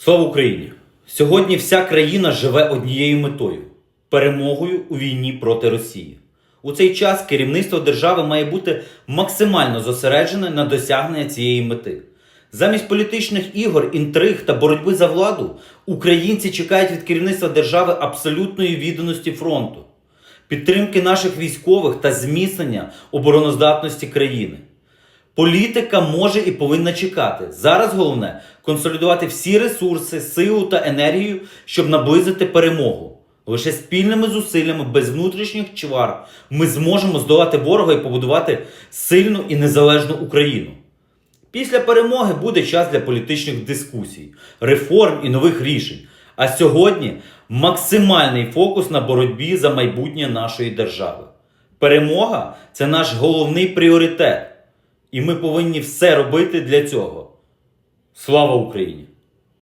Слава Україні! Сьогодні вся країна живе однією метою перемогою у війні проти Росії. У цей час керівництво держави має бути максимально зосереджене на досягнення цієї мети. Замість політичних ігор, інтриг та боротьби за владу українці чекають від керівництва держави абсолютної відданості фронту, підтримки наших військових та зміцнення обороноздатності країни. Політика може і повинна чекати. Зараз головне консолідувати всі ресурси, силу та енергію, щоб наблизити перемогу. Лише спільними зусиллями, без внутрішніх чвар, ми зможемо здолати ворога і побудувати сильну і незалежну Україну. Після перемоги буде час для політичних дискусій, реформ і нових рішень. А сьогодні максимальний фокус на боротьбі за майбутнє нашої держави. Перемога це наш головний пріоритет. І ми повинні все робити для цього. Слава Україні!